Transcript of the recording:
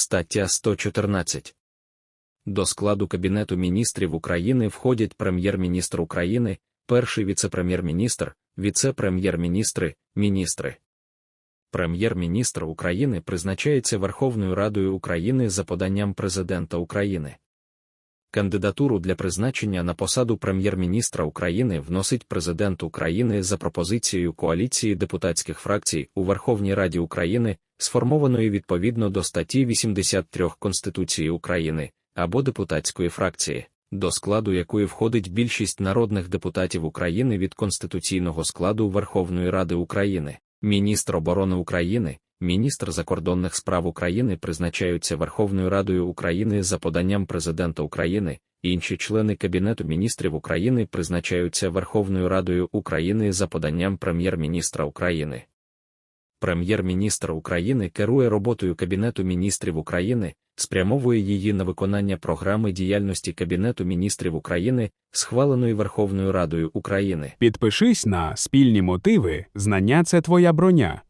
Стаття 114. До складу Кабінету міністрів України входять прем'єр-міністр України, перший віце-прем'єр-міністр, віце-прем'єр-міністри, міністри. Прем'єр-міністр України призначається Верховною Радою України за поданням Президента України. Кандидатуру для призначення на посаду прем'єр-міністра України вносить Президент України за пропозицією коаліції депутатських фракцій у Верховній Раді України, сформованої відповідно до статті 83 Конституції України, або депутатської фракції, до складу якої входить більшість народних депутатів України від конституційного складу Верховної Ради України. Міністр оборони України, міністр закордонних справ України призначаються Верховною Радою України за поданням Президента України, інші члени Кабінету міністрів України призначаються Верховною Радою України за поданням Прем'єр-міністра України. Прем'єр-міністр України керує роботою Кабінету міністрів України, спрямовує її на виконання програми діяльності Кабінету міністрів України, схваленої Верховною Радою України. Підпишись на спільні мотиви, знання це твоя броня.